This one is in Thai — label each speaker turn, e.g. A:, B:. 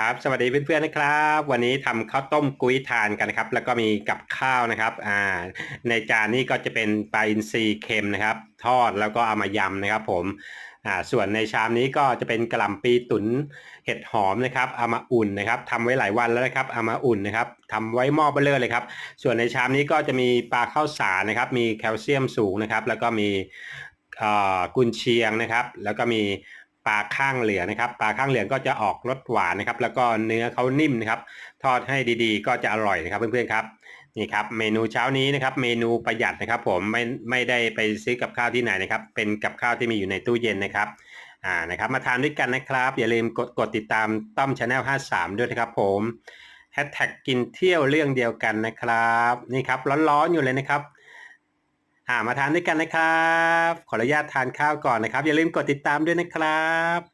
A: ครับสวัสดีเพื่อนๆนะครับ วันนี้ทำข้าวต้มกุ้ยทานกันนะครับ แล้วก็มีกับข้าวนะครับอ่าในจานนี้ก็จะเป็นปลาอินทรีเค็มนะครับ ทอดแล้วก็เอามายำนะครับ ผมอ่าส่วนในชามนี้ก็จะเป็นกระหล่ำปีตุ๋นเห็ดหอมนะครับเอามาอุ่นนะครับทำไว้หลายวันแล้วนะครับเอามาอุ่นนะครับทำไว้หม้อเบลเลอร์เลยครับ ส่วนในชามนี้ก็จะมีปลาข้าวสารนะครับ มีแคลเซียมสูงนะครับ แล้วก็มีอ่อกุนเชียงนะครับ แล้วก็มี ปลาข้างเหลืองนะครับ ปลาข้างเหลืองก็จะออกรสหวานนะครับ แล้วก็เนื้อเขานิ่มนะครับ ทอดให้ดีๆ ก็จะอร่อยนะครับ เพื่อนๆครับนี่ครับเมนูเช้านี้นะครับเมนูประหยัดนะครับ ผมไม่ไม่ได้ไปซื้อกับข้าวที่ไหนนะครับ เป็นกับข้าวที่มีอยู่ในตู้เย็นนะครับอ่านะครับ มาทานด้วยกันนะครับ อย่าลืมกดกดติดตามต้อมชาแนล53 ด้วยนะครับ ผมแฮชแท็กกินเที่ยวเรื่องเดียวกันนะครับ นี่ครับร้อนๆอยู่เลยนะครับ หามาทานด้วยกันนะครับ ขออนุญาตทานข้าวก่อนนะครับ อย่าลืมกดติดตามด้วยนะครับ